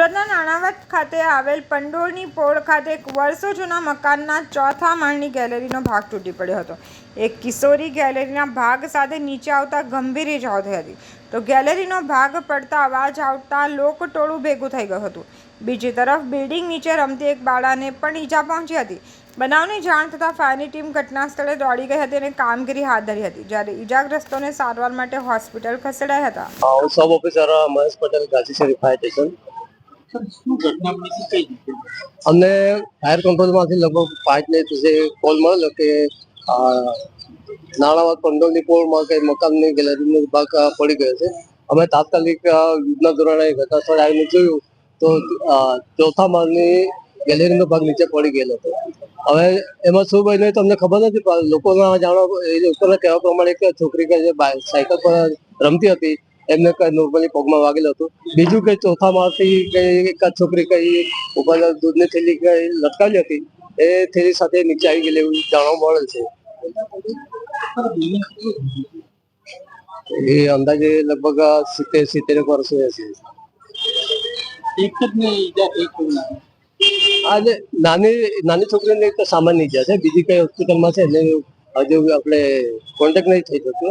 સુરતના નાણાવત ખાતે આવેલ પંડોળની પોળ ખાતે એક વર્ષો જૂના મકાનના ચોથા માળની ગેલેરીનો ભાગ તૂટી પડ્યો હતો. એક કિશોરી ગેલેરીના ભાગ સાથે નીચે આવતા ગંભીર ઇજાઓ થઈ હતી. તો ગેલેરીનો ભાગ પડતા અવાજ આવતા લોકટોળું ભેગું થઈ ગયું હતું. બીજી તરફ બિલ્ડિંગ નીચે રમતી એક બાળાને પણ ઈજા પહોંચી હતી. બનાવની જાણ થતાં ફાયરની ટીમ ઘટના સ્થળે દોડી ગઈ હતી અને કામગીરી હાથ ધરી હતી, જ્યારે ઈજાગ્રસ્તોને સારવાર માટે હોસ્પિટલ ખસેડાયા હતા. Sub officer Mahesh Patel Gandhi fire station. અમને ફાયર કંટ્રોલમાંથી લગભગ પાંચ ને ત્રીસે કોલ મળેલો કે નાણાવાદ પંડોળની પોળમાં કઈ મકાનની ગેલેરીનો ભાગ પડી ગયો છે. અમે તાત્કાલિક યુદ્ધના ધોરણે ઘટનાસ્થળે આવીને જોયું તો ચોથા માળની ગેલેરીનો ભાગ નીચે પડી ગયેલો હતો. હવે એમાં શું બન્યું તમને ખબર નથી લોકોના જાણવા, એ લોકોના કહેવા પ્રમાણે એક છોકરી કે જે સાયકલ પર રમતી હતી એમને કઈ નોર્મલી પગમાં વાગેલું હતું. બીજું કઈ ચોથા માળથી કઈ એક છોકરી કઈ ઉપર દૂધની થેલી કઈ લટકાવી હતી એ થેલી સાથે નીચે આવી ગયેલી એવું જાણવા મળે છે. એ અંદાજે લગભગ સિત્તેર સિત્તેર વર્ષ હશે. આજે નાની નાની છોકરીને સામાન્ય ઈજા છે બીજી કઈ હોસ્પિટલમાં છે એને હજુ આપણે કોન્ટેક્ટ નહીં થઈ શકતો.